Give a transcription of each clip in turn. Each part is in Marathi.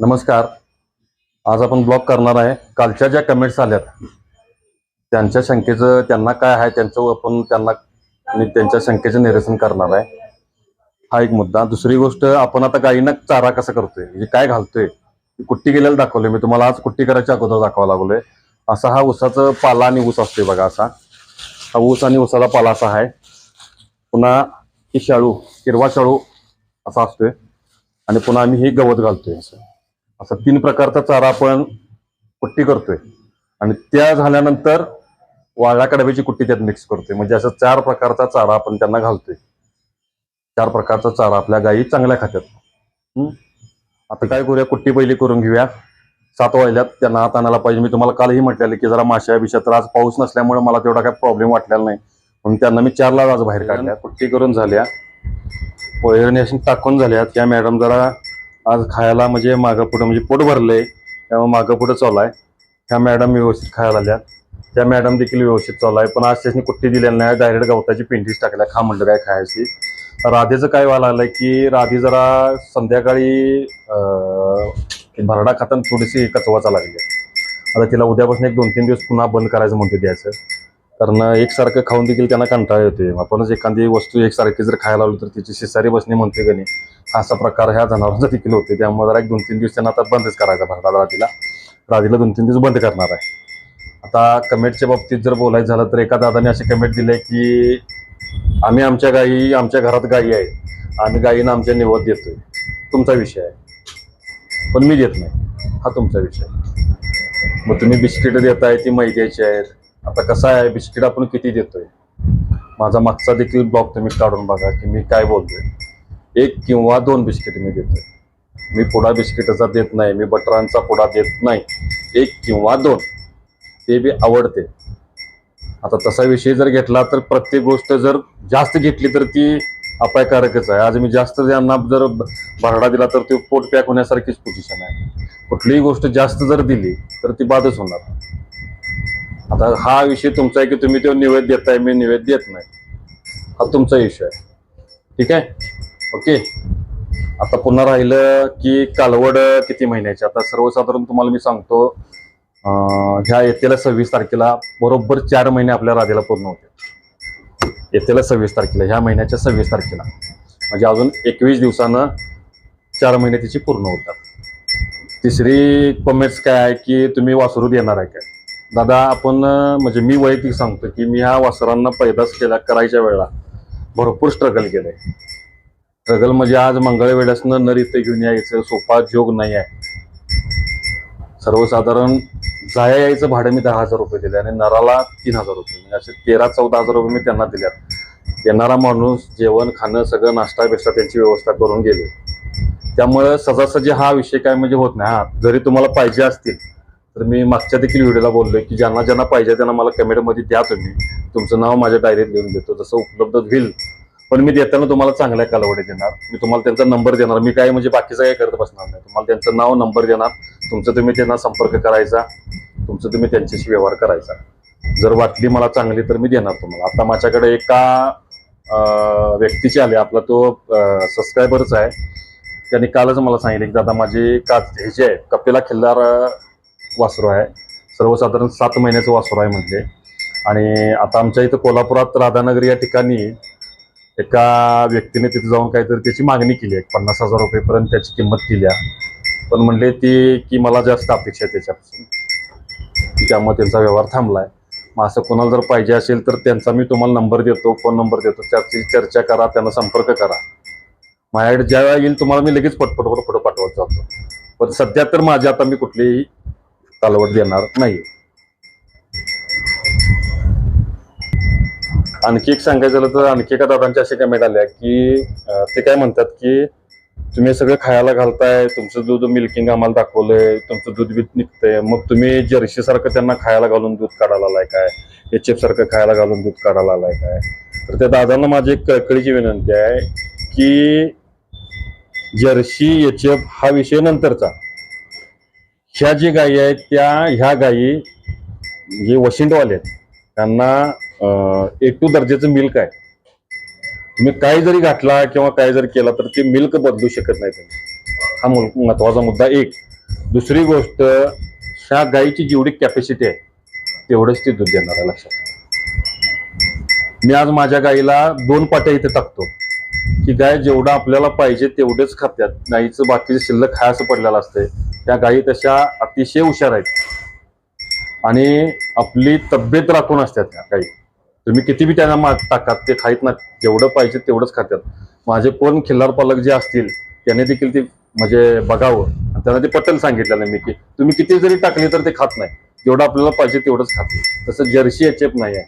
नमस्कार. आज आपण ब्लॉग करणार आहे. कालच्या ज्या कमेंट्स आल्यात त्यांच्या शंकेचं त्यांना काय आहे त्यांचं आपण त्यांना त्यांच्या शंकेचं निरसन करणार आहे. हा एक मुद्दा. दुसरी गोष्ट आपण आता गायींना चारा कसा करतोय? म्हणजे काय घालतोय? कुट्टी गेलेलं दाखवले मी. तुम्हाला आज कुट्टी करायच्या अगोदर दाखवा लागलोय. असा हा ऊसाचं पाला आणि ऊस असतोय बघा असा. हा ऊस आणि ऊसाचा पाला असा आहे. पुन्हा ही शाळू हिरवा शाळू असा असतोय. आणि पुन्हा आम्ही हे गवत घालतोय असं. असं तीन प्रकारचा चारा आपण कुट्टी करतोय. आणि त्या झाल्यानंतर वाळ्या कडब्याची कुट्टी त्यात मिक्स करतोय. म्हणजे असं चार प्रकारचा चारा आपण त्यांना घालतोय. चार प्रकारचा चारा आपल्या गायी चांगल्या खात्यात. आता काय करूया? कुट्टी पहिली करून घेऊया. सात वाजल्यात त्यांना हात आणायला पाहिजे. मी तुम्हाला कालही म्हटलेलं की जरा माश्या बिशा तर आज पाऊस नसल्यामुळे मला तेवढा काय प्रॉब्लेम वाटलेला नाही. म्हणून त्यांना मी चारला आज बाहेर काढल्या. कुट्टी करून झाल्या. वैरणी अशी टाकून झाल्या त्या मॅडम जरा आज खायला म्हणजे मागं पुढं म्हणजे पोट भरले त्यामुळे मागं पुढं चालू आहे. ह्या मॅडम व्यवस्थित खायला आल्या त्या मॅडम देखील व्यवस्थित चालू आहे. पण आज त्याने कुट्टी दिलेली नाही. डायरेक्ट गवताची पेंटीच टाकल्या. खा म्हणलं काय खायची. राधेचं काय व्हायला लागलंय की राधे जरा संध्याकाळी भरडा खाताना थोडीशी कचवाचा लागली आता तिला उद्यापासून एक दोन तीन दिवस पुन्हा बंद करायचं म्हणते द्यायचं. कारण एकसारखं खाऊन देखील त्यांना कंटाळा येते आपणच एखादी वस्तू एकसारखी जर खायला लावली तर तिची शिसारी बसणे म्हणते का नाही? असा प्रकार ह्या जनावरांचा देखील होते त्यामुळे जरा एक दोन तीन दिवस त्यांना आता बंदच करायचा भरडा राधीला. राधीला दोन तीन दिवस बंद करणार आहे. आता कमेंटच्या बाबतीत जर बोलायचं झालं तर एका दादाने असे कमेंट दिले की आम्ही आमच्या गायी आमच्या घरात गायी आहे. आम्ही गायींना आमच्या निवड देतोय. तुमचा विषय आहे. पण मी देत नाही. हा तुमचा विषय मग तुम्ही बिस्किट देताय ती मैद्याची आहेत. आता कसं आहे बिस्किट आपण किती देतोय? माझा मागचा देखील ब्लॉग तुम्ही काढून बघा की मी काय बोलतोय. एक किंवा दोन बिस्किट मी देतोय. मी पुडा बिस्किटाचा देत नाही मी बटरांचा पुडा देत नाही. एक किंवा दोन ते बी आवडते. आता तसा विषय जर घेतला तर प्रत्येक गोष्ट जर जास्त घेतली तर ती अपायकारकच आहे. आज मी जास्त त्यांना जर भरडा दिला तर ते पोट पॅक होण्यासारखीच पोझिशन आहे. कुठलीही गोष्ट जास्त जर दिली तर ती बाधच होणार. आता हा विषय तुमचा आहे की तुम्ही तो निवेद देताय मी निवेद देत नाही. हा तुमचा विषय आहे. ठीक आहे? ओके? आता पुन्हा राहिलं की कालवड किती महिन्याची? आता सर्वसाधारण तुम्हाला मी सांगतो ह्या येतेला सव्वीस तारखेला बरोबर चार महिने आपल्या राधेला पूर्ण होते. येतेला सव्वीस तारखेला ह्या महिन्याच्या सव्वीस तारखेला. म्हणजे अजून एकवीस दिवसानं चार महिने तिची पूर्ण होतात. तिसरी कमेंट्स काय आहे की तुम्ही वासरू देणार आहे काय? दादा आपण म्हणजे मी वैयक्तिक सांगतो की मी ह्या वासरांना पैदास केला करायच्या वेळेला भरपूर स्ट्रगल केलंय. स्ट्रगल म्हणजे आज मंगळवेड्यासनं नर इथं घेऊन यायचं सोपा जोग नाही आहे. सर्वसाधारण जाया यायचं भाडं मी दहा हजार रुपये दिले आणि नराला तीन हजार रुपये. म्हणजे असे तेरा चौदा हजार रुपये मी त्यांना दिल्यात. येणारा माणूस जेवण खाणं सगळं नाश्ता बिष्टा त्यांची व्यवस्था करून गेले. त्यामुळं सजासजी हा विषय काय म्हणजे होत नाही. हा जरी तुम्हाला पाहिजे असतील तर मी मागच्या देखील व्हिडिओला बोललोय की ज्यांना ज्यांना पाहिजे त्यांना मला कमेंटमध्ये द्या तुम्ही. तुमचं नाव माझ्या डायरीत लिहून देतो. जसं उपलब्ध होईल. पण मी देताना तुम्हाला चांगल्या कालावधी देणार. मी तुम्हाला त्यांचा नंबर देणार. मी काय म्हणजे बाकीचं काय करत बसणार नाही. तुम्हाला त्यांचं नाव नंबर देणार. तुमचं तुम्ही त्यांना संपर्क करायचा. तुमचं तुम्ही त्यांच्याशी व्यवहार करायचा. जर वाटली मला चांगली तर मी देणार तुम्हाला. आता माझ्याकडे एका व्यक्तीचे आले. आपला तो सबस्क्रायबरच आहे. त्यांनी कालच मला सांगितलं की दादा माझी का हे जे आहे कपिला खिल्लार वासरू आहे. सर्वसाधारण सात महिन्याचं वासरू आहे म्हणजे आणि आता आमच्या इथं कोल्हापुरात राधानगर या ठिकाणी एका व्यक्तीने तिथे जाऊन काहीतरी त्याची मागणी केली आहे. पन्नास हजार रुपयेपर्यंत त्याची किंमत केली आहे. पण म्हणले ती की मला जास्त अपेक्षा आहे त्याच्यापासून. त्यामुळे त्यांचा व्यवहार थांबला आहे मग असं कोणाला जर पाहिजे असेल तर त्यांचा मी तुम्हाला नंबर देतो फोन नंबर देतो. त्याची चर्चा करा त्यांना संपर्क करा. माझ्याकडे ज्या वेळा येईल तुम्हाला मी लगेच पटपट पुढे पाठवत जातो. पण सध्या तर माझी आता मी कुठलीही कालवड देणार नाही. आणखी एक सांगायचं झालं तर आणखी एका दादांच्या अशा कमेंट आल्या की ते काय म्हणतात की तुम्ही सगळं खायला घालताय तुमचं दूध मिल्किंग आम्हाला दाखवलंय तुमचं दूध बीत निघतंय मग तुम्ही जर्सी सारखं त्यांना खायला घालून दूध काढायला आलाय काय? एच एफ सारखं खायला घालून दूध काढायला आलाय काय? तर त्या दादांना माझी एक कळकळीची विनंती आहे की जर्सी एच एफ हा विषय नंतरचा. ह्या जी गायी आहेत त्या ह्या गायी जे वशिंडवाले आहेत त्यांना ए टू दर्जाचं मिल्क आहे. तुम्ही काही जरी घातला किंवा काय जरी केला तर ते मिल्क बदलू शकत नाही तुम्ही हा मूल- महत्त्वाचा मुद्दा एक. दुसरी गोष्ट ह्या गाईची जेवढी कॅपॅसिटी आहे तेवढंच ती दूध देणार आहे लक्षात मी आज माझ्या गाईला दोन पाट्या इथे टाकतो. की गाय जेवढं आपल्याला पाहिजे तेवढेच खात्यात. गाईचं बाकीचं शिल्लक खायचं पडलेलं असते त्या गायी तशा अतिशय हुशार आहेत. आणि आपली तब्येत राखून असतात त्या गाई तुम्ही किती बी त्यांना मा- टाकात ते खाईत ना जेवढं पाहिजे तेवढंच खात्यात. माझे कोण खिल्लार पालक जे असतील त्याने देखील ते म्हणजे बघावं. आणि त्यांना ते पटेल सांगितलेलं मी की तुम्ही किती जरी टाकली तर ते खात नाही. जेवढं आपल्याला पाहिजे तेवढंच खाते तसं जर्सी एचएफ नाही आहे.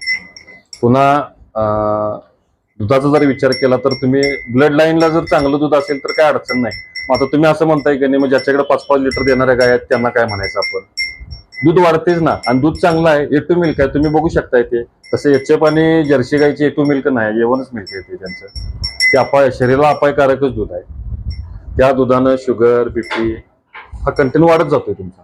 पुन्हा दुधाचा जर विचार केला तर तुम्ही ब्लड लाईनला जर चांगलं दूध असेल तर काय अडचण नाही. मग आता तुम्ही असं म्हणताय की नाही मग ज्याच्याकडे पाच पाच लिटर देणाऱ्या गाय आहेत त्यांना काय म्हणायचं आपण? दूध वाढतेच ना आणि दूध चांगलं आहे ए टू मिल्क आहे तुम्ही बघू शकताय ते. तसे एच एफ आणि जर्सी गायची ए टू मिल्क नाही एवनच मिल्क आहे ते त्यांचं. ते अपाय शरीराला अपायकारकच दूध आहे. त्या दुधानं शुगर बीपी हा कंटिन्यू वाढत जातोय तुमचा.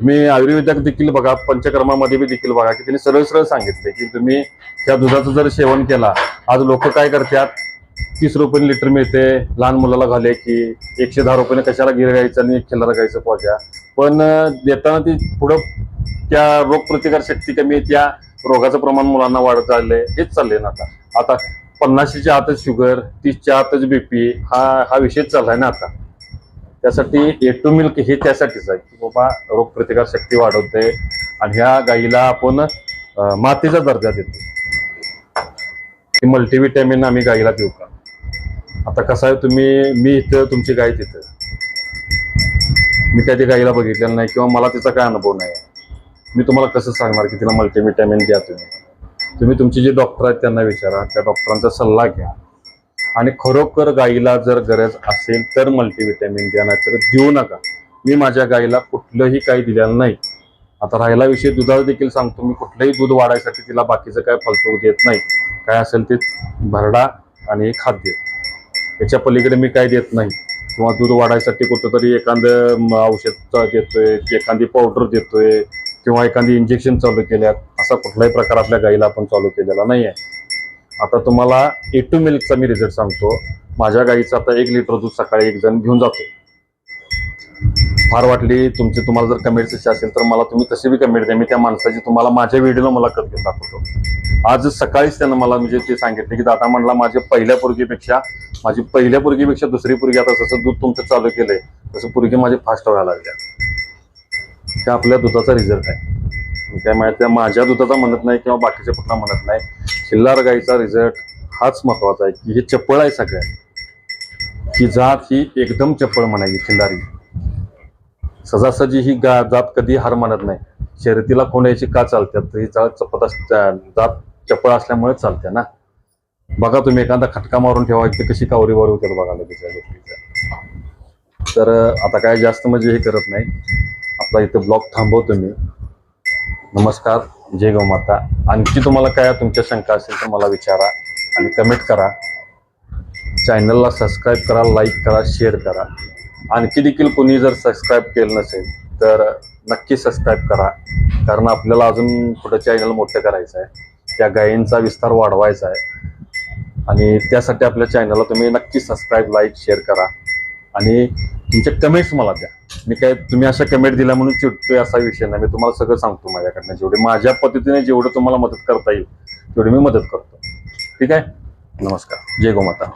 तुम्ही आयुर्वेदात देखील बघा पंचकर्मामध्ये बी देखील बघा की त्यांनी सरळ सरळ सांगितले की तुम्ही त्या दुधाचं जर सेवन केला आज लोक काय करतात? तीस रुपये लिटर मिळते. लहान मुलाला घाले की एकशे दहा रुपयाने कशाला गिरायचं आणि एक खिल्लार गायचं पोजा पण देताना ती पुढं त्या रोगप्रतिकार शक्ती कमी त्या रोगाचं प्रमाण मुलांना वाढत चाललंय. हेच चाललंय ना आता. आता पन्नाशीच्या आतच शुगर तीसच्या आतच बीपी हा हा विषय चाललाय ना आता. त्यासाठी ए टू मिल्क हे त्यासाठीच आहे की बाबा रोगप्रतिकार शक्ती वाढवते आणि ह्या गाईला आपण मातीचा दर्जा देतो. की मल्टीविटॅमिन आम्ही गाईला देऊ का? आता कसं आहे तुम्ही मी इथं तुमची गाय तिथं. मी कधी गाईला बघितलेलं नाही किंवा मला तिचा काय अनुभव नाही. मी तुम्हाला कसं सांगणार की तिला मल्टीविटॅमिन द्या तुम्ही? तुम्ही तुमचे जे डॉक्टर आहेत त्यांना विचारा. त्या डॉक्टरांचा सल्ला घ्या. आणि खरोखर गाईला जर गरज असेल तर मल्टीविटॅमिन द्या नाहीतर देऊ नका. मी माझ्या गाईला कुठलंही काही दिलेलं नाही. आता राहिला विषय दुधाचा देखील सांगतो मी कुठलंही दूध वाढायसाठी तिला बाकीचं काय फालतू देत नाही. काय असेल ते भरडा आणि खाद्य. याच्या पलीकडे मी काय देत नाही. किंवा दूध वाढायसाठी कुठंतरी एखादं औषध देतोय की एखादी पावडर देतोय किंवा एखादी इंजेक्शन चालू केल्यात असा कुठलाही प्रकार आपल्या गाईला आपण चालू केलेला नाही आहे आता तुम्हाला ए टू मिल्कचा मी रिझल्ट सांगतो. माझ्या गाईचं आता एक लिटर दूध सकाळी एक जण घेऊन जातो फार वाटली. तुमची तुम्हाला जर कमेंट्स इच्छा असेल तर मला तुम्ही तशी बी कमेंट द्या. मी त्या माणसाची तुम्हाला माझ्या व्हिडिओला मुलाखत घेऊन दाखवतो. आज सकाळीच त्यानं मला म्हणजे ते सांगितले की दादा म्हणला माझ्या पहिल्या पोरगीपेक्षा माझी पहिल्या पोरगीपेक्षा दुसरी पोरगी आता जसं दूध तुमचं चालू केलंय तसं पोरगी माझी फास्ट व्हायला लागल्या. त्या आपल्या दुधाचा रिझल्ट आहे. काय माहिती माझ्या दुधाचा म्हणत नाही किंवा बाकीच्या कुठला म्हणत नाही. खिल्लार गाईचा रिझल्ट हाच महत्त्वाचा आहे की हे चप्पळ आहे सगळ्यात. ही जात ही एकदम चप्पळ म्हणायची खिल्लारी सजासजी ही गा जात कधी हार मानत नाही. शर्यतीला कोण का चालतात तर ही जात चपत जात चप्पळ असल्यामुळे चालते ना. बघा तुम्ही एखादा खटका मारून ठेवा की कशी कावरी वारी होतात बघा लगेच या तर आता काय जास्त म्हणजे हे करत नाही. आपला इथं ब्लॉग थांबवतो मी. नमस्कार जय गौमाता आणखी तुम्हाला काय तुमच्या शंका असेल तर मला विचारा आणि कमेंट करा. चॅनलला सबस्क्राईब करा लाईक करा शेअर करा. आणखी देखील कोणी जर सबस्क्राईब केलं नसेल तर नक्की सबस्क्राईब करा. कारण आपल्याला अजून पुढं चॅनल मोठं करायचं आहे. त्या गायींचा विस्तार वाढवायचा आहे. आणि त्यासाठी आपल्या चॅनलला तुम्ही नक्की सबस्क्राईब लाईक शेअर करा. आणि तुमचे कमेंट्स मला द्या. मी काय तुम्ही अशा कमेंट दिल्या म्हणून चिडतोय असा विषय नाही. मी तुम्हाला सगळं सांगतो माझ्याकडनं. जेवढे माझ्या पद्धतीने जेवढं तुम्हाला मदत करता येईल तेवढी मी मदत करतो. ठीक आहे? नमस्कार. जय गोमाता.